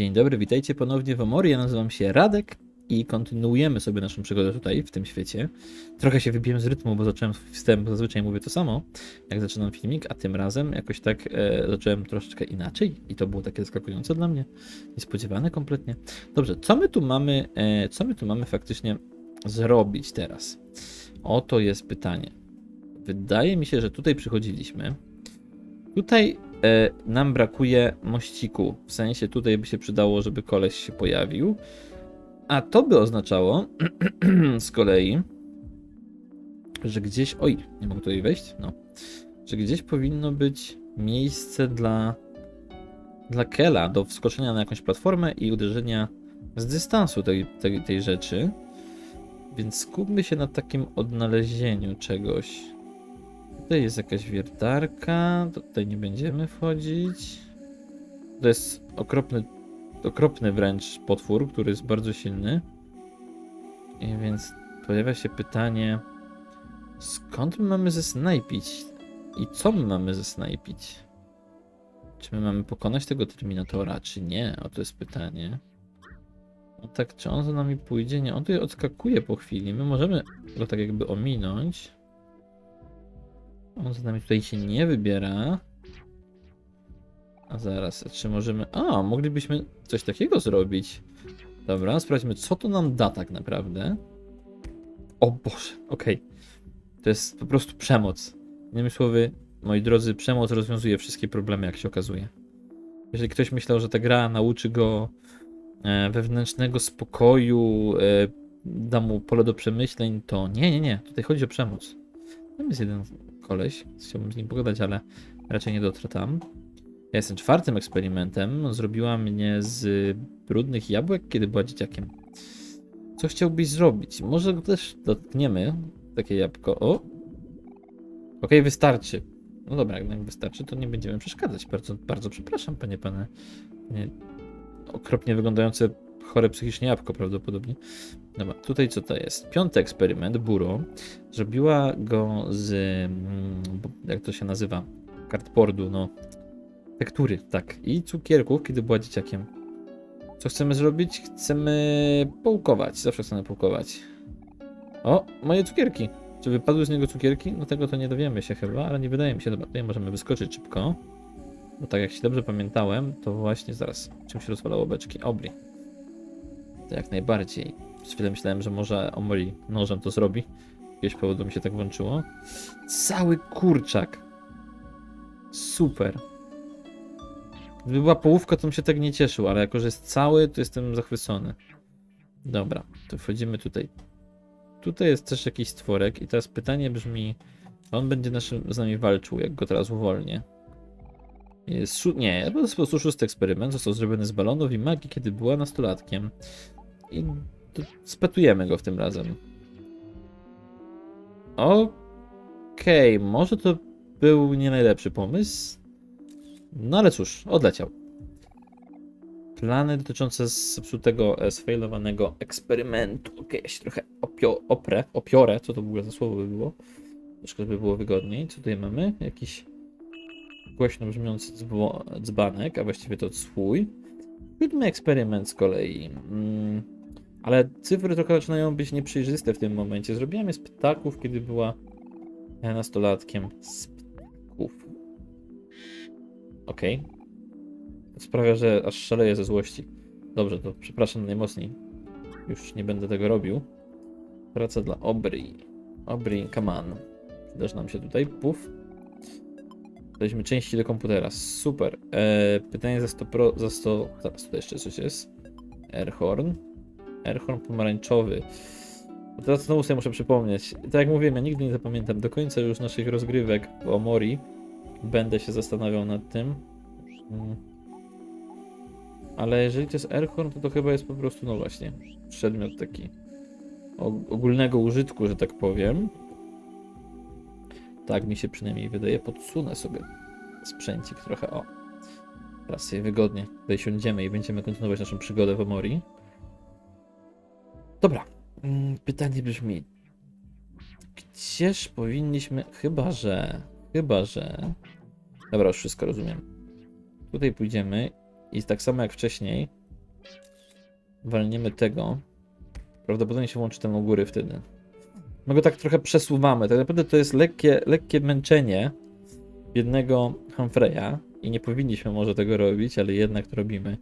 Dzień dobry, witajcie ponownie w Omori. Ja nazywam się Radek i kontynuujemy sobie naszą przygodę tutaj, w tym świecie. Trochę się wybiłem z rytmu, bo zacząłem swój wstęp, zazwyczaj mówię to samo, jak zaczynam filmik, a tym razem jakoś tak e, zacząłem troszeczkę inaczej i to było takie zaskakujące dla mnie, niespodziewane kompletnie. Dobrze, co my tu mamy, e, co my tu mamy faktycznie zrobić teraz? Oto jest pytanie. Wydaje mi się, że tutaj przychodziliśmy. Tutaj nam brakuje mościku. W sensie tutaj by się przydało, żeby koleś się pojawił. A to by oznaczało z kolei, że gdzieś. Oj, nie mogę tutaj wejść? No. Że gdzieś powinno być miejsce dla. Dla Kela do wskoczenia na jakąś platformę i uderzenia z dystansu tej, tej, tej rzeczy. Więc skupmy się na takim odnalezieniu czegoś. Tutaj jest jakaś wiertarka, tutaj nie będziemy wchodzić. To jest okropny, okropny wręcz potwór, który jest bardzo silny. I więc pojawia się pytanie, skąd my mamy zesnajpić? I co my mamy zesnajpić? Czy my mamy pokonać tego Terminatora, czy nie? O to jest pytanie. No tak, czy on za nami pójdzie? Nie, on tutaj odskakuje po chwili. My możemy go tak jakby ominąć. On za nami tutaj się nie wybiera. A zaraz, czy możemy... A, moglibyśmy coś takiego zrobić. Dobra, sprawdźmy, co to nam da tak naprawdę. O Boże, okej. To jest po prostu przemoc. Innymi słowy, moi drodzy, przemoc rozwiązuje wszystkie problemy, jak się okazuje. Jeżeli ktoś myślał, że ta gra nauczy go e, wewnętrznego spokoju, e, da mu pole do przemyśleń, to nie, nie, nie. Tutaj chodzi o przemoc. Tam jest jeden koleś, chciałbym z nim pogadać, ale raczej nie dotrę tam. Ja jestem czwartym eksperymentem. Zrobiła mnie z brudnych jabłek, kiedy była dzieciakiem. Co chciałbyś zrobić? Może też dotkniemy. Takie jabłko. O! Okej, wystarczy. No dobra, jak wystarczy, to nie będziemy przeszkadzać. Bardzo, bardzo przepraszam, panie, panie okropnie wyglądające chore psychicznie jabłko prawdopodobnie. Dobra, tutaj co to jest? Piąty eksperyment, Buro. Zrobiła go z. mm, Jak to się nazywa? Kartboardu, no. Tektury, tak. I cukierków, kiedy była dzieciakiem. Co chcemy zrobić? Chcemy połkować. Zawsze chcemy połkować. O, moje cukierki. Czy wypadły z niego cukierki? No tego to nie dowiemy się chyba, ale nie wydaje mi się. Dobra, tutaj możemy wyskoczyć szybko. Bo tak jak się dobrze pamiętałem, to właśnie zaraz. Czym się rozwalało beczki? Obli. To jak najbardziej. Przez chwilę myślałem, że może Omori nożem to zrobi. Z jakiegoś powodu mi się tak włączyło. Cały kurczak. Super. Gdyby była połówka, to bym się tak nie cieszył, ale jako, że jest cały, to jestem zachwycony. Dobra, to wchodzimy tutaj. Tutaj jest też jakiś stworek i teraz pytanie brzmi, on będzie naszym, z nami walczył, jak go teraz uwolnię. Jest nie, to jest po prostu szósty eksperyment. Został zrobiony z balonów i magii, kiedy była nastolatkiem. I spetujemy go w tym razem. Okej, może to był nie najlepszy pomysł. No ale cóż, odleciał. Plany dotyczące zepsutego, e, sfailowanego eksperymentu. Okej, ja się trochę opio oprę, opiorę, co to w ogóle za słowo by było. Troszkę by było wygodniej. Co tutaj mamy? Jakiś głośno brzmiący dzbanek, a właściwie to swój. Siódmy eksperyment z kolei. Mm, ale cyfry trochę zaczynają być nieprzejrzyste w tym momencie. Zrobiłam je z ptaków, kiedy była nastolatkiem. Z ptaków. Okej. To sprawia, że aż szaleję ze złości. Dobrze, to przepraszam najmocniej. Już nie będę tego robił. Praca dla Obri. Obri, come on. Przydasz nam się tutaj. Puf. Daliśmy części do komputera. Super. Eee, pytanie za 100 pro, za 100. Zaraz tutaj jeszcze coś jest. Airhorn. Airhorn pomarańczowy. No teraz znowu sobie muszę przypomnieć. Tak jak mówiłem, ja nigdy nie zapamiętam. Do końca już naszych rozgrywek w Omori będę się zastanawiał nad tym. Mm. Ale jeżeli to jest Airhorn, to to chyba jest po prostu, no właśnie, przedmiot taki og- ogólnego użytku, że tak powiem. Tak mi się przynajmniej wydaje. Podsunę sobie sprzęcik trochę. O. Teraz sobie wygodnie tutaj siądziemy i będziemy kontynuować naszą przygodę w Omori. Dobra. Mm, Pytanie brzmi. Gdzież powinniśmy. Chyba, że. Chyba, że. Dobra, już wszystko rozumiem. Tutaj pójdziemy i tak samo jak wcześniej walniemy tego, prawdopodobnie się włączy ten u góry wtedy. My go tak trochę przesuwamy. Tak naprawdę to jest lekkie, lekkie męczenie biednego Humphreya i nie powinniśmy może tego robić, ale jednak to robimy.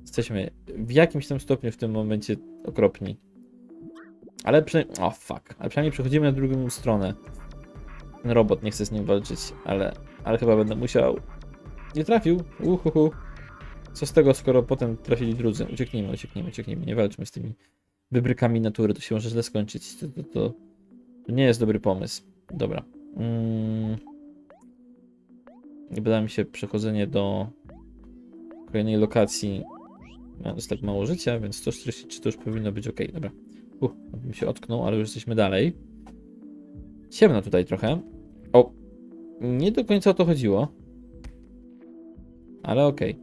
Jesteśmy w jakimś tam stopniu w tym momencie okropni. Ale przynajmniej... O, fuck. Ale przynajmniej przechodzimy na drugą stronę. Ten robot nie chce z nim walczyć, ale, ale chyba będę musiał. Nie trafił. Uhuhu. Co z tego, skoro potem trafili drudzy? Ucieknijmy, ucieknijmy, ucieknijmy. Nie walczmy z tymi wybrykami natury. To się może źle skończyć. To, to, to, to nie jest dobry pomysł. Dobra. Mm. Nie wydaje mi się przechodzenie do kolejnej lokacji. Ma jest tak mało życia, więc 143 to już powinno być ok. Dobra. Uch, bym się otknął, ale już jesteśmy dalej. Ciemno tutaj trochę. O, nie do końca o to chodziło. Ale okej.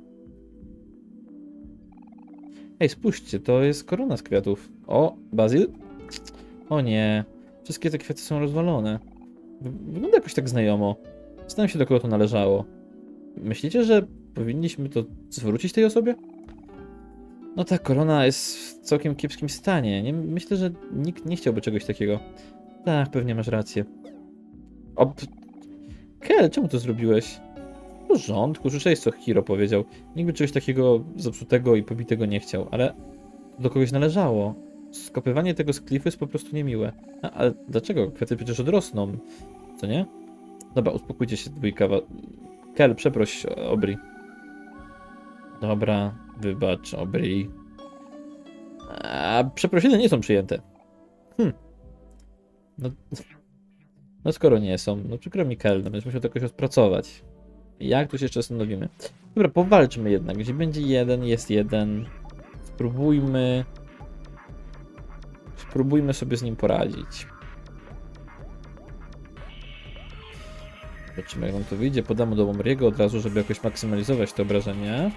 Ej, spójrzcie, to jest korona z kwiatów. O, bazyl? O nie, wszystkie te kwiaty są rozwalone. Wy- Wygląda jakoś tak znajomo. Zastanawiam się, do kogo to należało. Myślicie, że powinniśmy to zwrócić tej osobie? No ta korona jest w całkiem kiepskim stanie. Nie, myślę, że nikt nie chciałby czegoś takiego. Tak, pewnie masz rację. O, p- Kel, czemu to zrobiłeś? W porządku, słyszałeś co Hiro powiedział. Nikt by czegoś takiego zepsutego i pobitego nie chciał, ale do kogoś należało. Skopywanie tego z klifu jest po prostu niemiłe. A, ale dlaczego? Kwiaty przecież odrosną, co nie? Dobra, uspokójcie się dwójka. Kel, przeproś Obri. Dobra, wybacz Obri. A przeprosiny nie są przyjęte. Hm. No, no skoro nie są, no przykro mi Kel, no więc musiał to jakoś odpracować. Jak tu się jeszcze zastanowimy? Dobra, powalczmy jednak. Gdzie będzie jeden, jest jeden. Spróbujmy. Spróbujmy sobie z nim poradzić. Zobaczymy, jak nam to wyjdzie. Podamy do Omriego od razu, żeby jakoś maksymalizować te obrażenia.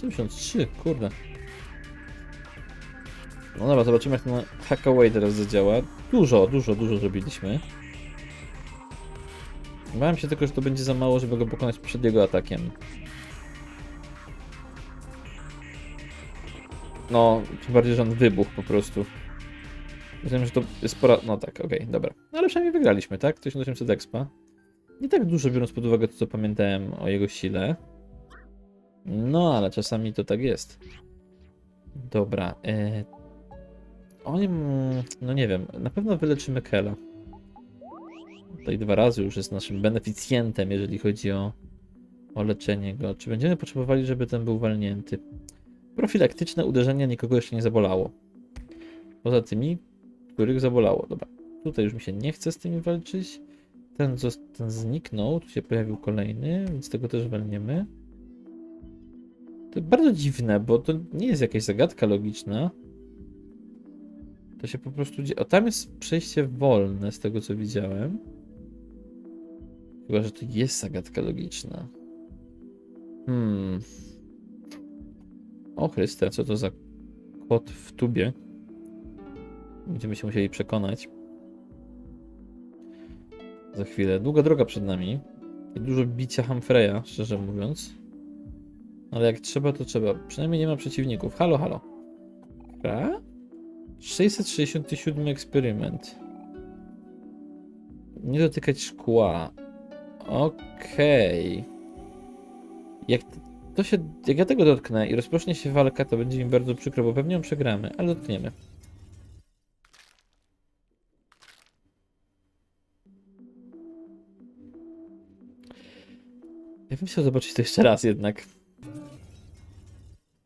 73, kurde. No dobra, zobaczymy jak ten Hackaway teraz zadziała. Dużo, dużo, dużo zrobiliśmy. Bałem się tylko, że to będzie za mało, żeby go pokonać przed jego atakiem. No, tym bardziej, że on wybuchł po prostu. Myślałem, że to jest pora... No tak, okej, dobra. No ale przynajmniej wygraliśmy, tak? 1800 expa. Nie tak dużo, biorąc pod uwagę to, co pamiętałem o jego sile. No, ale czasami to tak jest. Dobra. E... Oni... No nie wiem, na pewno wyleczymy Kela. Tutaj dwa razy już jest naszym beneficjentem, jeżeli chodzi o, o leczenie go. Czy będziemy potrzebowali, żeby ten był walnięty? Profiliktyczne uderzenia nikogo jeszcze nie zabolało. Poza tymi, których zabolało. Dobra, tutaj już mi się nie chce z tymi walczyć. Ten, ten zniknął, tu się pojawił kolejny, więc tego też walniemy. To bardzo dziwne, bo to nie jest jakaś zagadka logiczna. To się po prostu dzieje. O, tam jest przejście wolne z tego co widziałem. Chyba, że to jest zagadka logiczna. Hmm. O Chryste, co to za kod w tubie? Będziemy się musieli przekonać. Za chwilę. Długa droga przed nami. I dużo bicia Humphreya, szczerze mówiąc. Ale jak trzeba, to trzeba. Przynajmniej nie ma przeciwników. Halo, halo. Dobra. 667 eksperyment. Nie dotykać szkła. Okej. Jak t- to się. Jak ja tego dotknę i rozpocznie się walka, to będzie mi bardzo przykro, bo pewnie ją przegramy, ale dotkniemy. Ja bym chciał zobaczyć to jeszcze raz jednak.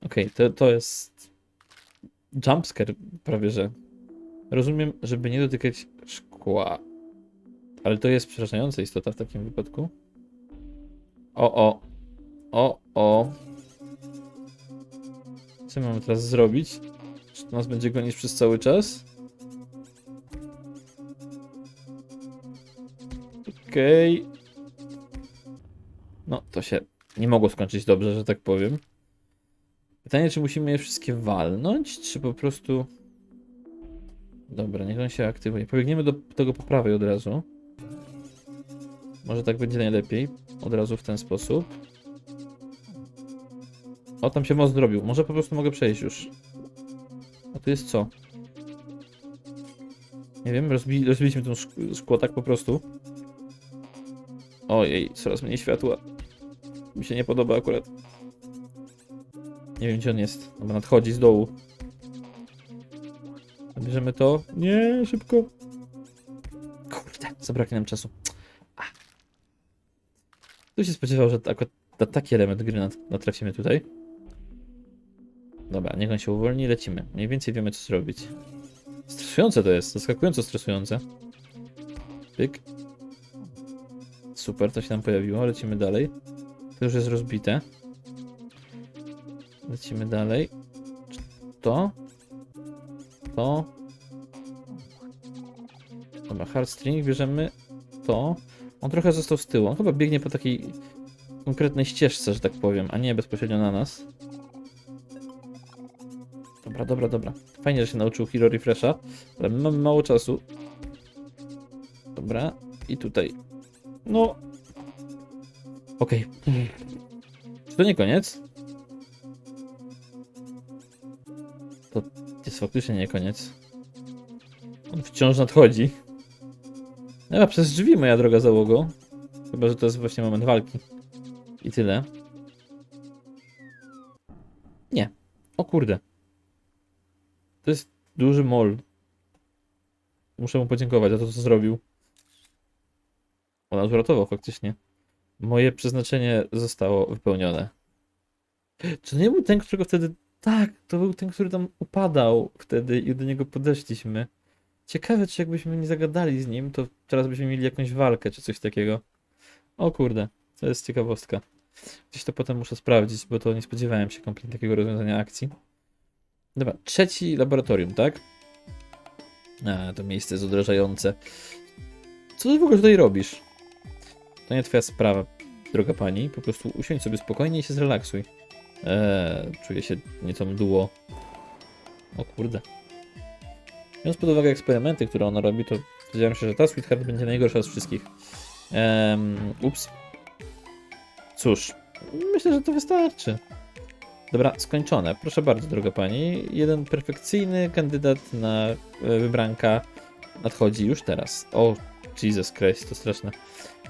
Okej, to, to jest jumpscare prawie, że. Rozumiem, żeby nie dotykać szkła. Ale to jest przerażająca istota w takim wypadku. O, o. O, o. Co mamy teraz zrobić? Czy to nas będzie gonić przez cały czas? Okej. No, to się nie mogło skończyć dobrze, że tak powiem. Pytanie, czy musimy je wszystkie walnąć, czy po prostu... Dobra, niech on się aktywuje. Pobiegniemy do tego po prawej od razu. Może tak będzie najlepiej. Od razu w ten sposób. O, tam się most zrobił. Może po prostu mogę przejść już. A tu jest co? Nie wiem, rozbi rozbiliśmy to szk szkło tak po prostu. Ojej, coraz mniej światła. Mi się nie podoba akurat. Nie wiem, gdzie on jest. Chyba nadchodzi z dołu. Bierzemy to. Nie, szybko. Kurde, zabraknie nam czasu. Kto się spodziewał, że akurat na taki element gry nat- natrafimy tutaj? Dobra, niech on się uwolni, lecimy. Mniej więcej wiemy, co zrobić. Stresujące to jest, zaskakująco stresujące. Pyk. Super, to się nam pojawiło, lecimy dalej. To już jest rozbite. Lecimy dalej. To. To. Dobra, hardstring bierzemy to. On trochę został z tyłu. On chyba biegnie po takiej konkretnej ścieżce, że tak powiem, a nie bezpośrednio na nas. Dobra, dobra, dobra. Fajnie, że się nauczył Hero Refresha, ale my mamy mało czasu. Dobra, i tutaj. No. Okej. Czy to nie koniec? To jest faktycznie nie koniec. On wciąż nadchodzi. Chyba przez drzwi, moja droga załogo. Chyba, że to jest właśnie moment walki. I tyle. Nie. O kurde. To jest duży mol. Muszę mu podziękować za to, co zrobił. On nas uratował faktycznie. Moje przeznaczenie zostało wypełnione. Czy to nie był ten, którego wtedy... Tak, to był ten, który tam upadał wtedy i do niego podeszliśmy. Ciekawe, czy jakbyśmy nie zagadali z nim, to teraz byśmy mieli jakąś walkę, czy coś takiego. O kurde, to jest ciekawostka. Gdzieś to potem muszę sprawdzić, bo to nie spodziewałem się kompletnie takiego rozwiązania akcji. Dobra, trzeci laboratorium, tak? A, to miejsce jest odrażające. Co ty w ogóle tutaj robisz? To nie twoja sprawa, droga pani. Po prostu usiądź sobie spokojnie i się zrelaksuj. Eee, czuję się nieco mdło. O kurde. Biorąc pod uwagę eksperymenty, które ona robi, to spodziewałem się, że ta Sweetheart będzie najgorsza z wszystkich. Ehm, ups. Cóż, myślę, że to wystarczy. Dobra, skończone. Proszę bardzo, droga pani. Jeden perfekcyjny kandydat na e, wybranka nadchodzi już teraz. O, Jesus Christ, to straszne.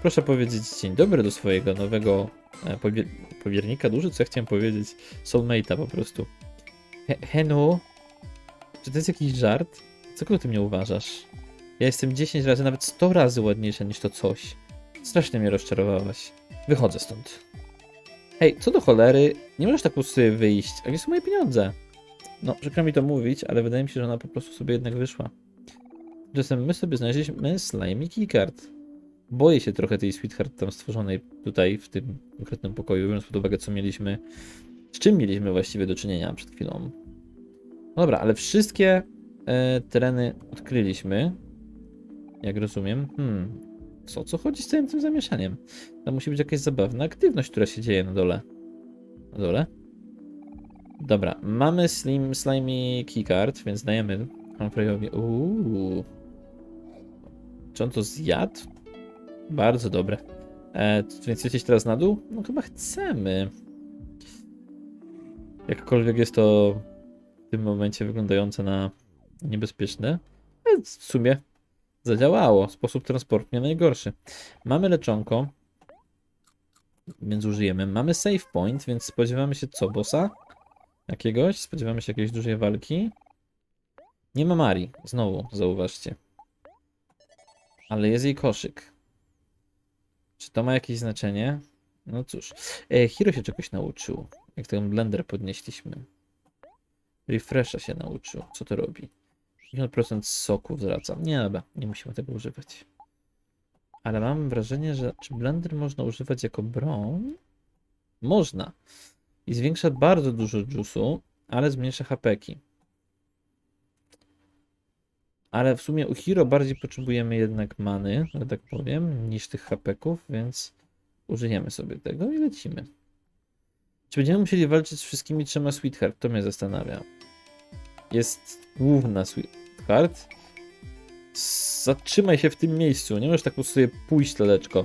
Proszę powiedzieć dzień dobry do swojego nowego e, powie powiernika duży, co ja chciałem powiedzieć? Soulmate'a po prostu. He Henu, czy to jest jakiś żart? Co ty mnie uważasz? Ja jestem 10 razy, nawet 100 razy ładniejsza niż to coś. Strasznie mnie rozczarowałaś. Wychodzę stąd. Hej, co do cholery, nie możesz tak po prostu wyjść. A gdzie są moje pieniądze? No, przykro mi to mówić, ale wydaje mi się, że ona po prostu sobie jednak wyszła. Tymczasem my sobie znaleźliśmy slime keycard. Boję się trochę tej sweetheart tam stworzonej tutaj, w tym konkretnym pokoju, biorąc pod uwagę, co mieliśmy, z czym mieliśmy właściwie do czynienia przed chwilą. No dobra, ale wszystkie e, tereny odkryliśmy. Jak rozumiem. Hmm. Co, co chodzi z całym tym zamieszaniem? To musi być jakaś zabawna aktywność, która się dzieje na dole. Na dole? Dobra, mamy slim, slimy keycard, więc dajemy Humphrey'owi. Uuu. Czy on to zjadł? Bardzo dobre. E, więc lecieć teraz na dół? No chyba chcemy. Jakkolwiek jest to w tym momencie wyglądające na niebezpieczne. Ale w sumie zadziałało. Sposób transportu nie najgorszy. Mamy leczonko, więc użyjemy. Mamy save point, więc spodziewamy się co? Bossa? Jakiegoś? Spodziewamy się jakiejś dużej walki. Nie ma Marii. Znowu, zauważcie. Ale jest jej koszyk. Czy to ma jakieś znaczenie? No cóż. E, Hiro się czegoś nauczył. Jak ten blender podnieśliśmy. Refresha się nauczył. Co to robi? 50% soku zwraca. Nie, dobra, nie musimy tego używać. Ale mam wrażenie, że czy blender można używać jako broń? Można. I zwiększa bardzo dużo juice'u, ale zmniejsza hapeki. Ale w sumie u Hiro bardziej potrzebujemy jednak many, że tak powiem, niż tych hapeków, więc użyjemy sobie tego i lecimy. Czy będziemy musieli walczyć z wszystkimi trzema Sweetheart? To mnie zastanawia. Jest główna Sweetheart. Zatrzymaj się w tym miejscu. Nie możesz tak po prostu sobie pójść, leleczko.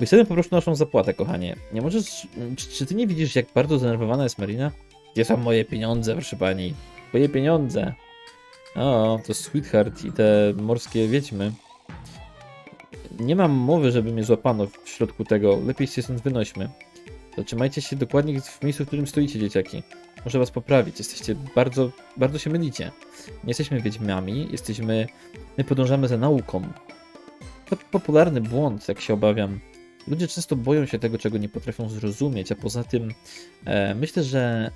My chcemy po prostu naszą zapłatę, kochanie. Nie możesz... Czy, czy ty nie widzisz, jak bardzo zdenerwowana jest Marina? Gdzie są moje pieniądze, proszę pani? Moje pieniądze. O, to Sweetheart i te morskie wiedźmy. Nie mam mowy, żeby mnie złapano w środku tego. Lepiej się stąd wynośmy. Zatrzymajcie się dokładnie w miejscu, w którym stoicie, dzieciaki. Muszę was poprawić. Jesteście bardzo, bardzo się mylicie. Nie jesteśmy wiedźmami, jesteśmy... My podążamy za nauką. To popularny błąd, jak się obawiam. Ludzie często boją się tego, czego nie potrafią zrozumieć, a poza tym e, myślę, że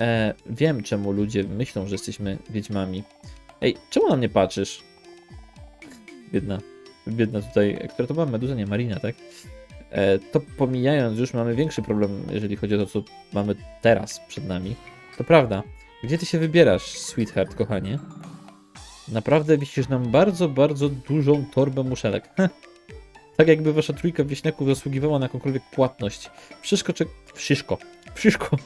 e, wiem, czemu ludzie myślą, że jesteśmy wiedźmami. Ej, czemu na mnie patrzysz? Biedna, biedna tutaj, która to była Meduza, nie Marina, tak? E, to pomijając, już mamy większy problem, jeżeli chodzi o to, co mamy teraz przed nami. To prawda. Gdzie ty się wybierasz, sweetheart, kochanie? Naprawdę wisisz nam bardzo, bardzo dużą torbę muszelek. tak jakby wasza trójka wieśniaków zasługiwała na jakąkolwiek płatność. Wszystko, czego... Wszystko. Wszystko.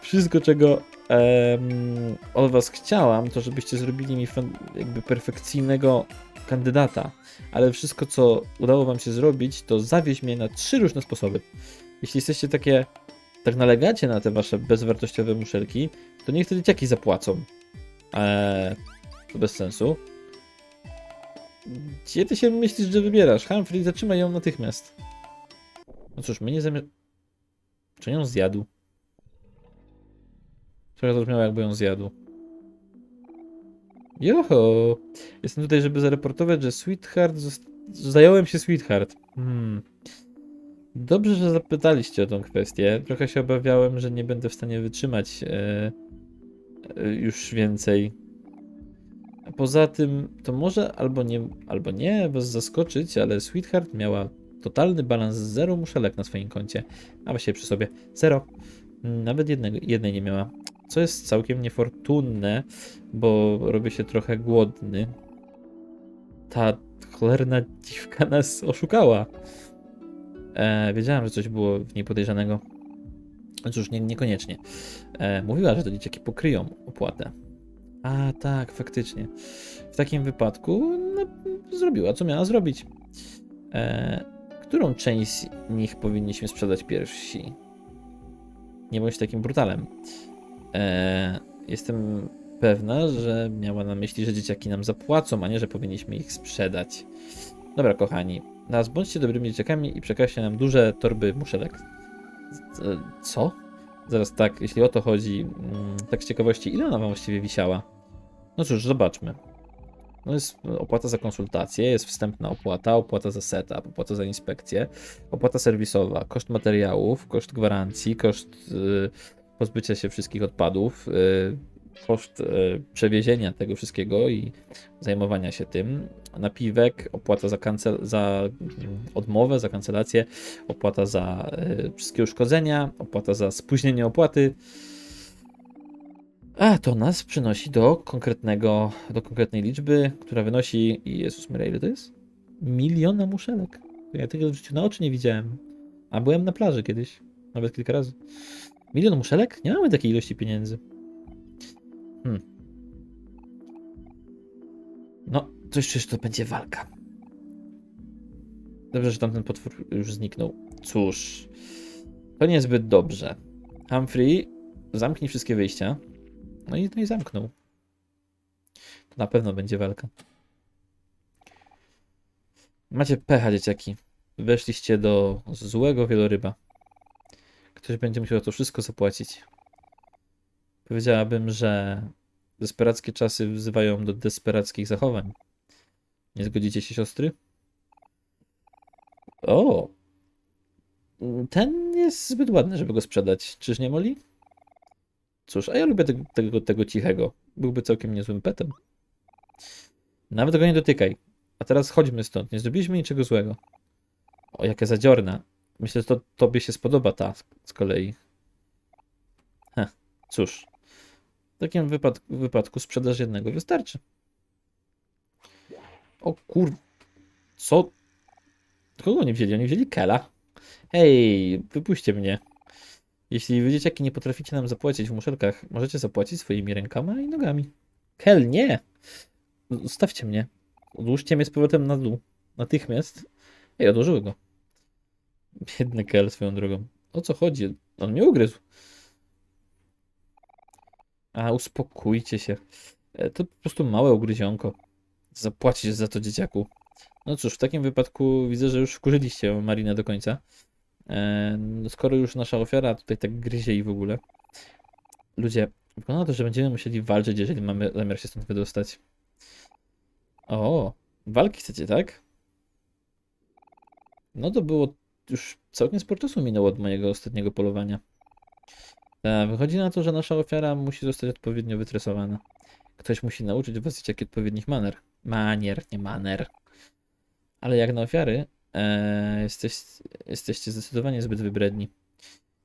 Wszystko, czego em, od was chciałam, to żebyście zrobili mi jakby perfekcyjnego kandydata. Ale wszystko, co udało wam się zrobić, to zawieźć mnie na trzy różne sposoby. Jeśli jesteście takie, tak nalegacie na te wasze bezwartościowe muszelki, to niech te dzieciaki zapłacą. Eee, to bez sensu. Gdzie ty się myślisz, że wybierasz? Humphrey, zatrzymaj ją natychmiast. No cóż, my nie zamiast... Czy ją zjadł? Trochę brzmiało, jakby ją zjadł. Joho! Jestem tutaj, żeby zareportować, że Sweetheart... Zająłem się Sweetheart. Hmm. Dobrze, że zapytaliście o tą kwestię. Trochę się obawiałem, że nie będę w stanie wytrzymać e, e, już więcej. A poza tym, to może albo nie, albo nie was zaskoczyć, ale Sweetheart miała totalny balans zero muszelek na swoim koncie. A właściwie przy sobie zero. Nawet jednego, jednej nie miała. Co jest całkiem niefortunne, bo robię się trochę głodny. Ta cholerna dziwka nas oszukała. E, wiedziałem, że coś było w niej podejrzanego. Cóż, nie, niekoniecznie. E, mówiła, że to dzieciaki pokryją opłatę. A tak, faktycznie. W takim wypadku no, zrobiła, co miała zrobić. E, którą część z nich powinniśmy sprzedać pierwsi? Nie bądź takim brutalem. E, jestem pewna, że miała na myśli, że dzieciaki nam zapłacą, a nie, że powinniśmy ich sprzedać. Dobra, kochani, teraz bądźcie dobrymi dzieciakami i przekażcie nam duże torby muszelek. E, Co? Zaraz tak, jeśli o to chodzi, mm, tak z ciekawości, ile ona wam właściwie wisiała? No cóż, zobaczmy. No jest opłata za konsultację, jest wstępna opłata, opłata za setup, opłata za inspekcję, opłata serwisowa, koszt materiałów, koszt gwarancji, koszt y, pozbycia się wszystkich odpadów, y, koszt y, przewiezienia tego wszystkiego i zajmowania się tym, napiwek, opłata za, kancel- za mm, odmowę, za kancelację, opłata za y, wszystkie uszkodzenia, opłata za spóźnienie opłaty. A to nas przynosi do konkretnego, do konkretnej liczby, która wynosi, Jezus Maria, ile to jest? Miliona muszelek. Ja tego w życiu na oczy nie widziałem. A byłem na plaży kiedyś, nawet kilka razy. Milion muszelek? Nie mamy takiej ilości pieniędzy. Hmm. No, coś że to będzie walka. Dobrze, że tamten potwór już zniknął. Cóż, to niezbyt dobrze. Humphrey, zamknij wszystkie wyjścia. No i, no i zamknął. To na pewno będzie walka. Macie pecha, dzieciaki. Weszliście do złego wieloryba. Ktoś będzie musiał to wszystko zapłacić. Powiedziałabym, że desperackie czasy wzywają do desperackich zachowań. Nie zgodzicie się, siostry? O! Ten jest zbyt ładny, żeby go sprzedać. Czyż nie, Molly? Cóż, a ja lubię tego, tego, tego cichego. Byłby całkiem niezłym petem. Nawet go nie dotykaj. A teraz chodźmy stąd. Nie zrobiliśmy niczego złego. O, jakie zadziorna. Myślę, że to tobie się spodoba ta z kolei. Heh, cóż. W takim wypad wypadku sprzedaż jednego wystarczy. O kur... Co? Kogo nie wzięli? Oni wzięli Kela. Hej, wypuśćcie mnie. Jeśli wy dzieciaki nie potraficie nam zapłacić w muszelkach, możecie zapłacić swoimi rękami i nogami. Kel, nie! Zostawcie mnie. Odłóżcie mnie z powrotem na dół. Natychmiast. Ej, odłożyły go. Biedny Kel swoją drogą. O co chodzi? On mnie ugryzł. A, uspokójcie się. E, To po prostu małe ugryzionko. Zapłacisz za to dzieciaku. No cóż, w takim wypadku widzę, że już wkurzyliście Marinę do końca. E, no skoro już nasza ofiara tutaj tak gryzie i w ogóle. Ludzie, wygląda na to, że będziemy musieli walczyć, jeżeli mamy zamiar się stąd wydostać. O, walki chcecie, tak? No to było już całkiem sporo czasu minęło od mojego ostatniego polowania. E, wychodzi na to, że nasza ofiara musi zostać odpowiednio wytresowana. Ktoś musi nauczyć was jakie odpowiednich maner. Manier, nie maner. Ale jak na ofiary, e, jesteś, jesteście zdecydowanie zbyt wybredni.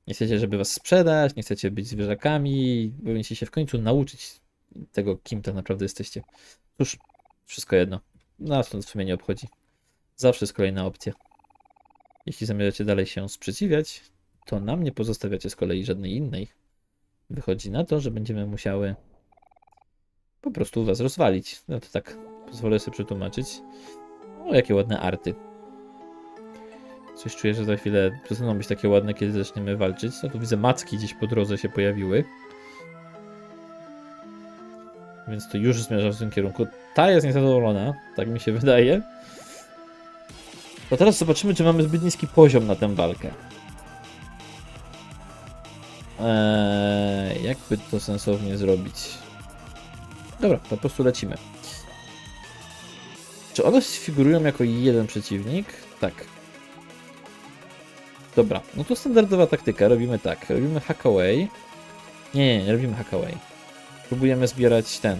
Nie chcecie, żeby was sprzedać, nie chcecie być zwierzakami, powinniście się w końcu nauczyć tego, kim tak naprawdę jesteście. Cóż, wszystko jedno. Nas to w sumie nie obchodzi. Zawsze jest kolejna opcja. Jeśli zamierzacie dalej się sprzeciwiać, to nam nie pozostawiacie z kolei żadnej innej. Wychodzi na to, że będziemy musiały po prostu was rozwalić. No to tak pozwolę sobie przetłumaczyć. O, jakie ładne arty. Coś czuję, że za chwilę przestaną być takie ładne, kiedy zaczniemy walczyć. No tu widzę macki gdzieś po drodze się pojawiły. Więc to już zmierza w tym kierunku. Ta jest niezadowolona, tak mi się wydaje. To teraz zobaczymy, czy mamy zbyt niski poziom na tę walkę. Eee, jakby to sensownie zrobić? Dobra, to po prostu lecimy. Czy one figurują jako jeden przeciwnik? Tak. Dobra, no to standardowa taktyka. Robimy tak. Robimy hack away. Nie, nie, nie robimy hack away. Próbujemy zbierać ten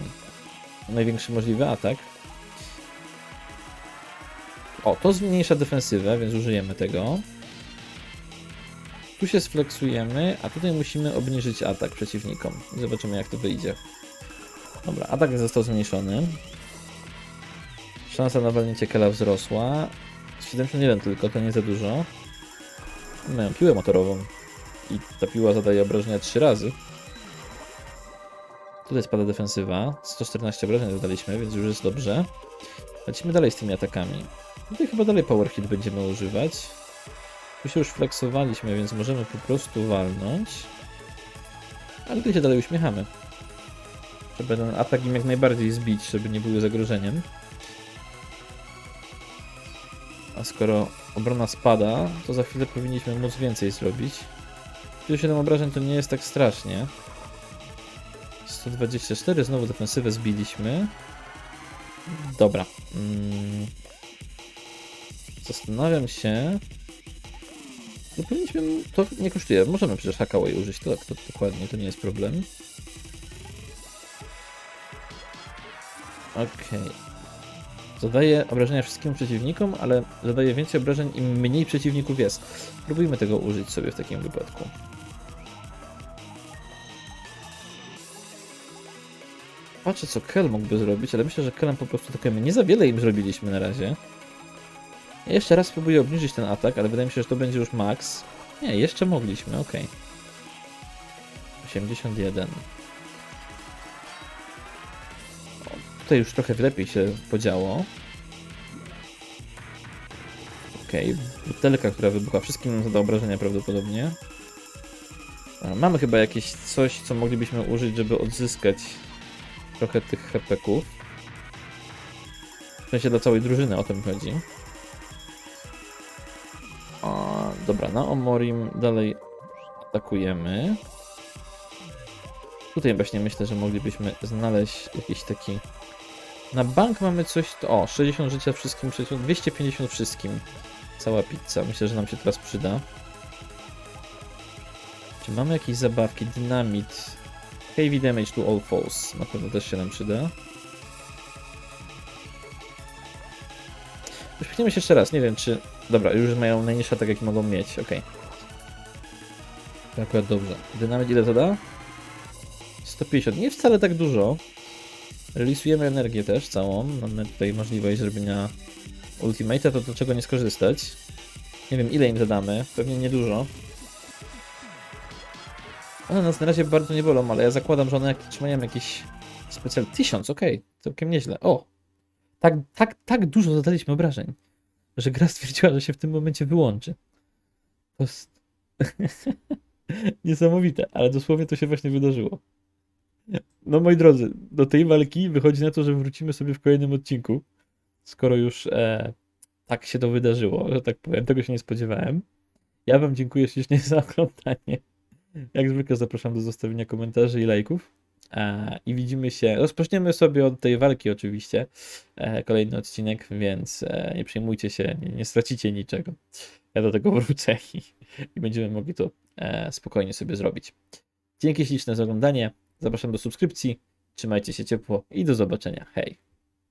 największy możliwy atak. O, to zmniejsza defensywę, więc użyjemy tego. Tu się sfleksujemy, a tutaj musimy obniżyć atak przeciwnikom. I zobaczymy jak to wyjdzie. Dobra, atak został zmniejszony. Szansa na walnięcie Kela wzrosła. 71 tylko, to nie za dużo. Mają piłę motorową. I ta piła zadaje obrażenia 3 razy. Tutaj spada defensywa. 114 obrażeń zadaliśmy, więc już jest dobrze. Lecimy dalej z tymi atakami. Tutaj chyba dalej power hit będziemy używać. Tu się już flexowaliśmy, więc możemy po prostu walnąć. Ale tutaj się dalej uśmiechamy. Żeby ten atak im jak najbardziej zbić, żeby nie były zagrożeniem. A skoro obrona spada, to za chwilę powinniśmy móc więcej zrobić. 7 obrażeń to nie jest tak strasznie. 124, znowu defensywę zbiliśmy. Dobra. Zastanawiam się. No powinniśmy. To nie kosztuje. Możemy przecież Hackaway użyć, to, to dokładnie, to nie jest problem. Okej. Zadaje obrażenia wszystkim przeciwnikom, ale zadaje więcej obrażeń im mniej przeciwników jest. Spróbujmy tego użyć sobie w takim wypadku. Patrzę co Kel mógłby zrobić, ale myślę, że Kelem po prostu takemy nie za wiele im zrobiliśmy na razie. Ja jeszcze raz spróbuję obniżyć ten atak, ale wydaje mi się, że to będzie już max. Nie, jeszcze mogliśmy, ok. 81. O, tutaj już trochę lepiej się podziało. Okej, butelka, która wybucha. Wszystkim nam zada obrażenia prawdopodobnie. Mamy chyba jakieś coś, co moglibyśmy użyć, żeby odzyskać trochę tych hepeków. W sensie dla całej drużyny, o tym chodzi. Dobra, na Omorim dalej atakujemy. Tutaj właśnie myślę, że moglibyśmy znaleźć jakiś taki... Na bank mamy coś... O, 60 życia wszystkim, 60, 250 wszystkim. Cała pizza. Myślę, że nam się teraz przyda. Czy mamy jakieś zabawki? Dynamit. Heavy damage to all foes. Na pewno też się nam przyda. Uśmiechniemy się jeszcze raz. Nie wiem, czy... Dobra, już mają najniższy atak, jaki mogą mieć. Okej. To akurat dobrze. Dynamit ile to da? 150. Nie wcale tak dużo. Relisujemy energię też całą. Mamy tutaj możliwość zrobienia ultimate'a, to do czego nie skorzystać. Nie wiem ile im zadamy. Pewnie niedużo. One nas na razie bardzo nie bolą, ale ja zakładam, że one jak trzymają jakiś specjal... 1000, okej, całkiem nieźle. O! Tak, tak, tak dużo zadaliśmy obrażeń. że gra stwierdziła, że się w tym momencie wyłączy. To jest niesamowite, ale dosłownie to się właśnie wydarzyło. No moi drodzy, do tej walki wychodzi na to, że wrócimy sobie w kolejnym odcinku, skoro już e, tak się to wydarzyło, że tak powiem, tego się nie spodziewałem. Ja wam dziękuję ślicznie za oglądanie. Jak zwykle zapraszam do zostawienia komentarzy i lajków. E, I widzimy się. Rozpoczniemy sobie od tej walki, oczywiście. E, kolejny odcinek, więc e, nie przejmujcie się, nie, nie stracicie niczego. Ja do tego wrócę i, i będziemy mogli to spokojnie sobie zrobić. Dzięki śliczne za oglądanie. Zapraszam do subskrypcji. Trzymajcie się ciepło i do zobaczenia. Hej.